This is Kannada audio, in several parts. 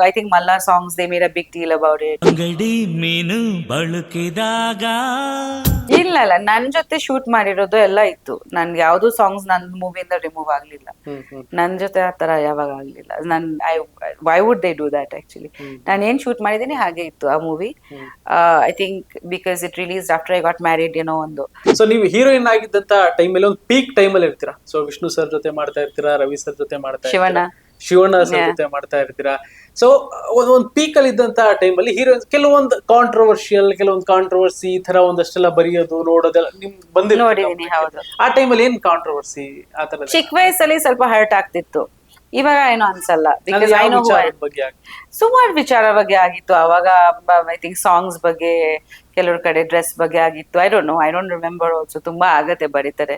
I think Mallar songs, they made a big deal about it. ಅಂಗಡಿ ಮೀನು ಬಳುಕಿದಾಗ. ಇಲ್ಲ ಅಲ್ಲ ನನ್ ಜೊತೆ ಶೂಟ್ ಮಾಡಿರೋದು ಎಲ್ಲ ಇತ್ತು. ನನ್ಗೆ ಯಾವ್ದು ಸಾಂಗ್ಸ್ ನನ್ ಮೂವಿಯಿಂದ ರಿಮೂವ್ ಆಗ್ಲಿಲ್ಲ. ನನ್ ಜೊತೆ ಆ ತರ ಯಾವಾಗ ಆಗ್ಲಿಲ್ಲ. ನನ್ I why would they do that actually ನಾನು ಏನ್ ಶೂಟ್ ಮಾಡಿದೀನಿ ಹಾಗೆ ಇತ್ತು ಆ movie I think because it release after I got married ಏನೋ ಒಂದು. ಸೊ ನೀವು ಹೀರೋಯಿನ್ ಆಗಿದ್ದಂತ ಟೈಮ್ ಅಲ್ಲಿ ಒಂದು ಪೀಕ್ ಟೈಮ್ ಅಲ್ಲಿ ಇರ್ತೀರಾ? ಸೊ ವಿಷ್ಣು ಸರ್ ಜೊತೆ ಮಾಡ್ತಾ ಇರ್ತೀರಾ ರವಿ ಸರ್ ಜೊತೆ ಮಾಡ್ತಾ ಇರ್ತೀರಾ? ಶಿವಣ್ಣ. ಶಿವಣ್ಣ ಸರ್ ಜೊತೆ ಮಾಡ್ತಾ ಇರ್ತೀರಾ? ಸೊ ಒಂದು ಪೀಕ್ ಅಲ್ಲಿ ಟೈಮ್ ಟೈಮಲ್ಲಿ ಹೀರೋಯಿನ್ ಕೆಲವೊಂದು ಕಾಂಟ್ರವರ್ಷಿಯಲ್ ಕೆಲವೊಂದು ಕಾಂಟ್ರವರ್ಸಿ ಈ ತರ ಒಂದಷ್ಟೆಲ್ಲ ಬರೆಯೋದು ನೋಡೋದೆಲ್ಲ ನಿಮ್ ಬಂದಿಲ್ಲ ನೋಡಿದೀನಿ ಹೌದು. ಆ ಟೈಮಲ್ಲಿ ಏನ್ ಕಾಂಟ್ರವರ್ಸಿ ಆತರ ತರ ಚಿಕ್ಕ ವಯಸ್ಸಲ್ಲಿ ಸ್ವಲ್ಪ ಹರ್ಟ್ ಆಗ್ತಿತ್ತು. ಇವಾಗ ಏನೋ ಅನ್ಸಲ್ಲ ಬಿಕಾಸ್ ಐ ನೋ ಸುಮಾರು ವಿಚಾರ ಬಗ್ಗೆ ಆಗಿತ್ತು ಅವಾಗ ಐ ಥಿಂಕ್ ಸಾಂಗ್ಸ್ ಬಗ್ಗೆ ಕೆಲವ್ರ ಕಡೆ ಡ್ರೆಸ್ ಬಗ್ಗೆ ಆಗಿತ್ತು I don't know I don't remember also ತುಂಬಾ ಆಗತ್ತೆ ಬರೀತಾರೆ.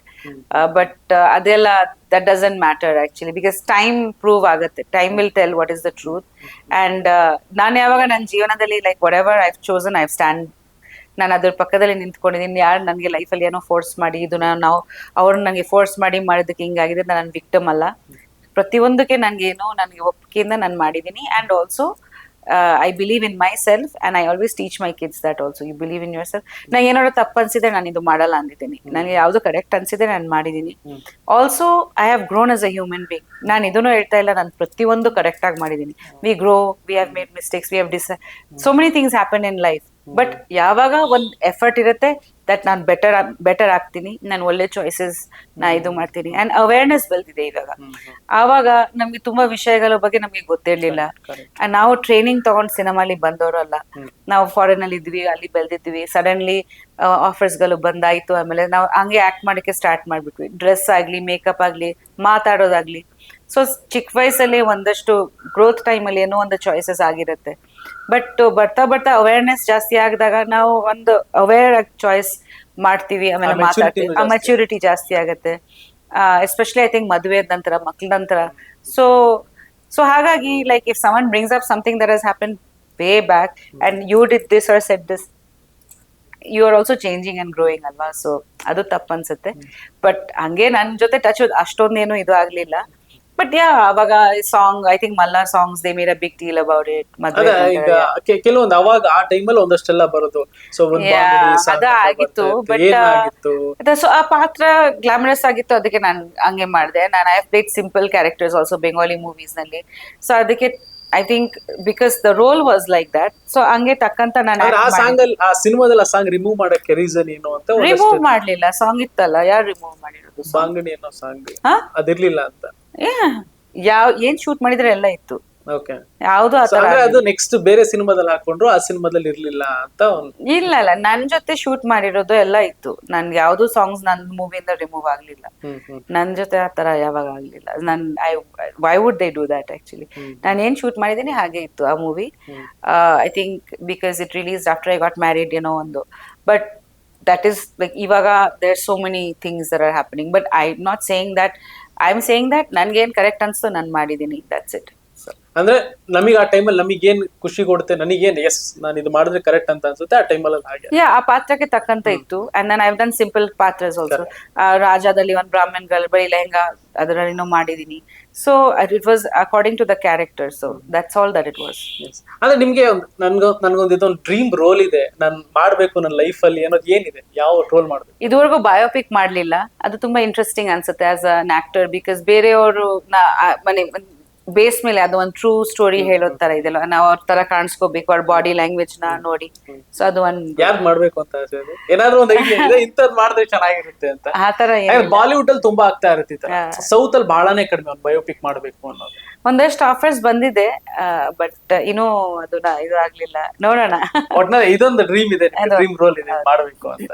ಬಟ್ ಅದೆಲ್ಲ that doesn't matter actually because time prove ಆಗುತ್ತೆ time will tell what is the truth and ನಾನು ಯಾವಾಗ ನನ್ನ ಜೀವನದಲ್ಲಿ like whatever I've chosen I've stand ನಾನು ಅದ್ರ ಪಕ್ಕದಲ್ಲಿ ನಿಂತ್ಕೊಂಡಿದ್ದೀನಿ ಯಾರು ನನಗೆ ಲೈಫಲ್ಲಿ ಏನೋ ಫೋರ್ಸ್ ಮಾಡಿ ಇದು ನಾವು ಅವ್ರನ್ನ ನನಗೆ ಫೋರ್ಸ್ ಮಾಡಿ ಮಾಡಿದ್ದಕ್ಕೆ ಹಿಂಗಾಗಿದೆ ನಾನು ವಿಕ್ಟಮ್ ಅಲ್ಲ. ಪ್ರತಿಯೊಂದಕ್ಕೆ ನನಗೆ ಏನೋ ನನಗೆ ಒಪ್ಪಿಗೆಯಿಂದ ನಾನು ಮಾಡಿದ್ದೀನಿ and also I believe in myself and I always teach my kids that also you believe in yourself ನಾನು ಏನಾದ್ರು ತಪ್ಪು ಅನಿಸಿದ್ರೆ ನಾನು ಇದು ಮಾಡಲ್ಲ ಅಂದಿದ್ದೀನಿ. ನನಗೆ ಯಾವುದು ಕರೆಕ್ಟ್ ಅನ್ಸಿದ್ರೆ ನಾನು ಮಾಡಿದ್ದೀನಿ also I have grown as a human being ನಾನು ಇದನ್ನು ಹೇಳ್ತಾ ಇಲ್ಲ ನಾನು ಪ್ರತಿಯೊಂದು ಕರೆಕ್ಟ್ ಆಗಿ ಮಾಡಿದ್ದೀನಿ we grow we have made mistakes we have this so many things happen in life but ಯಾವಾಗ ಒಂದ್ ಎಫರ್ಟ್ ಇರುತ್ತೆ ದಟ್ ನಾನು ಬೆಟರ್ ಬೆಟರ್ ಆಗ್ತೀನಿ ನಾನು ಒಳ್ಳೆ ಚಾಯ್ಸಸ್ ನಾ ಇದು ಮಾಡ್ತೀನಿ. ಅಂಡ್ ಅವೇರ್ನೆಸ್ ಬೆಳೆದಿದೆ ಇವಾಗ. ಆವಾಗ ನಮ್ಗೆ ತುಂಬಾ ವಿಷಯಗಳ ಬಗ್ಗೆ ನಮಗೆ ಗೊತ್ತಿರ್ಲಿಲ್ಲ. ಅಂಡ್ ನಾವು ಟ್ರೈನಿಂಗ್ ತಗೊಂಡ್ ಸಿನಿಮಾಲಿ ಬಂದವರಲ್ಲ ನಾವು ಫಾರಿನ್ ಅಲ್ಲಿ ಇದ್ವಿ ಅಲ್ಲಿ ಬೆಳೆದಿದ್ವಿ. ಸಡನ್ಲಿ ಆಫರ್ಸ್ಗಳು ಬಂದಾಯ್ತು ಆಮೇಲೆ ನಾವು ಹಂಗೆ ಆಕ್ಟ್ ಮಾಡಕ್ಕೆ ಸ್ಟಾರ್ಟ್ ಮಾಡ್ಬಿಟ್ವಿ. ಡ್ರೆಸ್ ಆಗ್ಲಿ ಮೇಕಪ್ ಆಗ್ಲಿ ಮಾತಾಡೋದಾಗ್ಲಿ. ಸೊ ಚಿಕ್ಕ ವಯಸ್ಸಲ್ಲಿ ಒಂದಷ್ಟು ಗ್ರೋತ್ ಅಲ್ಲಿ ಏನೋ ಒಂದು ಚಾಯ್ಸಸ್ ಆಗಿರುತ್ತೆ. ಬಟ್ ಬರ್ತಾ ಬರ್ತಾ ಅವೇರ್ನೆಸ್ ಜಾಸ್ತಿ ಆಗಿದಾಗ ನಾವು ಒಂದು ಅವೇರ್ ಆಗಿ ಚಾಯ್ಸ್ ಮಾಡ್ತೀವಿ ಆಮೇಲೆ ಮಾತಾಡ್ತೀವಿ. ಆ ಜಾಸ್ತಿ ಮೆಚುರಿಟಿ ಜಾಸ್ತಿ ಆಗುತ್ತೆ. ಎಸ್ಪೆಷಲಿ ಐ ಥಿಂಕ್ ಮದುವೆ ನಂತರ ಮಕ್ಳ ನಂತರ. ಸೊ ಸೊ ಹಾಗಾಗಿ like if someone brings up something that has happen way back and you did this or said this you are also changing and growing ಅಲ್ವಾ? ಸೊ ಅದು ತಪ್ಪು ಅನ್ಸುತ್ತೆ ಬಟ್ ಹಂಗೆ ನನ್ನ ಜೊತೆ ಟಚ್ ಅಷ್ಟೊಂದೇನು ಇದು ಆಗ್ಲಿಲ್ಲ. ಬಟ್ ಯಾ ಅವಾಗ song I think Mallar songs they made a big deal about it ಅದ ಮದುವೆ ಈಗ ಕೆ- ಕೆಲವೊಂದು ಅವಾಗ ಆ ಟೈಮಲ್ಲಿ ಒಂದಷ್ಟೆಲ್ಲ ಬರೋದು. ಸೊ ಒಂದು Yeah, ಅದ ಆಗಿತ್ತು, ಬಟ್ ಏನಾಗಿತ್ತು ಸೊ ಆ ಪಾತ್ರ ಗ್ಲಾಮರಸ್ ಆಗಿತ್ತು ಅದಕ್ಕೆ ನಾನು ಹಂಗೆ ಮಾಡಿದೆ. ನಾನು I played simple characters also Bengali ಮೂವೀಸ್ನಲ್ಲಿ. So ಅದಕ್ಕೆ I think because the role was like that so ಹಂಗೆ ತಕ್ಕಂತ ನಾನು ಆದ್ರೆ ಆ ಸಾಂಗ್ ಅಲ್ಲಿ ಆ ಸಿನಿಮಾದಲ್ಲಿ ಆ ಸಾಂಗ್ ರಿಮೂವ್ ಮಾಡಕ್ಕೆ ರೀಸನ್ ಏನು ಅಂತ ರಿಮೂವ್ ಮಾಡ್ಲಿಲ್ಲ ಸಾಂಗ್ ಇತ್ತಲ್ಲ ಯಾರು ರಿಮೂವ್ ಮಾಡಿರೋದು ಬಾಂಗಣಿ ಅನ್ನೋ ಸಾಂಗ್ ಹಾ? ಅದಿರ್ಲಿಲ್ಲ ಅಂತ. ಯಾವ ಏನ್ ಶೂಟ್ ಮಾಡಿದ್ರೆ ಎಲ್ಲ ಇತ್ತು. ಓಕೆ ಯಾವ್ದು ಆ ತರ ಅದು ನೆಕ್ಸ್ಟ್ ಬೇರೆ ಸಿನಿಮಾದಲ್ಲಿ ಹಾಕೊಂಡ್ರು ಆ ಸಿನಿಮಾದಲ್ಲಿ ಇರ್ಲಿಲ್ಲ ಅಂತ ಒಂದು ಇಲ್ಲ ಇಲ್ಲ ನನ್ ಜೊತೆ ಶೂಟ್ ಮಾಡಿರೋದು ಎಲ್ಲ ಇತ್ತು. ನನ್ಗೆ ಯಾವ್ದು ಸಾಂಗ್ಸ್ ನನ್ ಮೂವಿಯಿಂದ ರಿಮೂವ್ ಆಗ್ಲಿಲ್ಲ. ಹ್ಮ್ ಹ್ಮ್. ನನ್ ಜೊತೆ ಆ ತರ ಯಾವಾಗ ಆಗ್ಲಿಲ್ಲ. ನನ್ I why would they do that actually ನಾನು ಏನ್ ಶೂಟ್ ಮಾಡಿದೀನಿ ಹಾಗೆ ಇತ್ತು ಆ movie I think because it release after I got married ಏನೋ ಒಂದು. ಬಟ್ ಈಸ್ ಲೈಕ್ ಇವಾಗ there so many things that are happening but I not saying that I am saying that ನನ್ಗೇನ್ ಕರೆಕ್ಟ್ ಅನ್ಸ್ತು ನಾನು ಮಾಡಿದ್ದೀನಿ ಇಟ್ ಸೊ ಅಂದ್ರೆ ನಮಗೆ ಆ ಟೈಮಲ್ಲಿ ನಮಗೇನ್ ಖುಷಿ ಕೊಡುತ್ತೆ ನನಗೇನ್ ಎಸ್ ನಾನು ಇದು ಮಾಡಿದ್ರೆ ಕರೆಕ್ಟ್ ಅಂತ ಅನ್ಸುತ್ತೆ ಆ ಟೈಮಲ್ಲಿ ಹಾಗೆ. ಯಾ ಆ ಪಾತ್ರಕ್ಕೆ ತಕ್ಕಂತ ಇತ್ತು. ಅಂಡ್ ನಾನು ಐವ್ ಡನ್ ಸಿಂಪಲ್ ಪಾತ್ರಸ್ ಆಲ್ಸೋ ರಾಜಾದಲ್ಲಿ ಒಂದು ಬ್ರಾಹ್ಮಣ್ ಗಲ್ ಬರೀ ಲೆಹಂಗಾ ಅದರಲ್ಲಿನೂ ಮಾಡಿದೀನಿ. So it was according to the character so that's all that it was. ಅಂದ್ರೆ ನಿಮ್ಗೆ ನನ್ಗ ನನ್ಗೊಂದು ಇದೊಂದು ಡ್ರೀಮ್ ರೋಲ್ ಇದೆ. ನಾನು ಮಾಡಬೇಕು ನನ್ನ ಲೈಫ್ ಅಲ್ಲಿ ಅನ್ನೋದು ಏನಿದೆ? ಯಾವ ರೋಲ್ ಮಾಡಬೇಕು? ಇದುವರೆಗೂ ಬಯೋಪಿಕ್ ಮಾಡಲಿಲ್ಲ. ಅದು ತುಂಬಾ ಇಂಟ್ರೆಸ್ಟಿಂಗ್ ಅನ್ಸುತ್ತೆ ಆಸ್ ಅನ್ ಆಕ್ಟರ್ ಬಿಕಾಸ್ ಬೇರೆಯವರು ಮನೆ ಬೇಸ್ ಮೇಲೆ ಅದು ಒಂದು ಟ್ರೂ ಸ್ಟೋರಿ ಹೇಳೋ ತರ ಇದೆಲ್ಲ ನಾವು ಅವ್ರ ತರ ಕಾಣಿಸ್ಕೋಬೇಕು ಅವ್ರ ಬಾಡಿ ಲ್ಯಾಂಗ್ವೇಜ್ನ ನೋಡಿ. ಸೊ ಅದು ಒಂದ್ ಯಾರ್ ಮಾಡ್ಬೇಕು ಅಂತ ಆಸೆ ಇದೆ? ಏನಾದ್ರು ಒಂದು ಐಡಿಯಾ ಇದೆ ಇಂಥದ್ ಮಾಡಿದ್ರೆ ಚೆನ್ನಾಗಿರುತ್ತೆ ಅಂತ. ಆ ತರ ಏನಿಲ್ಲ. ಬಾಲಿವುಡ್ ಅಲ್ಲಿ ತುಂಬಾ ಆಗ್ತಾ ಇರುತ್ತೆ. ಸೌತ್ ಅಲ್ಲಿ ಬಹಳನೇ ಕಡಿಮೆ ಒಂದು ಬಯೋಪಿಕ್ ಮಾಡ್ಬೇಕು ಅನ್ನೋದು. ಒಂದಷ್ಟು ಆಫರ್ಸ್ ಬಂದಿದೆ ಬಟ್ ಇನ್ನೂ ಅದು ನಾ- ಇದು ಆಗ್ಲಿಲ್ಲ ನೋಡೋಣ. ಒಟ್ನಲ್ಲಿ ಇದೊಂದು ಡ್ರೀಮ್ ಇದೆ ಡ್ರೀಮ್ ರೋಲ್ ಇದೆ ಮಾಡ್ಬೇಕು ಅಂತ.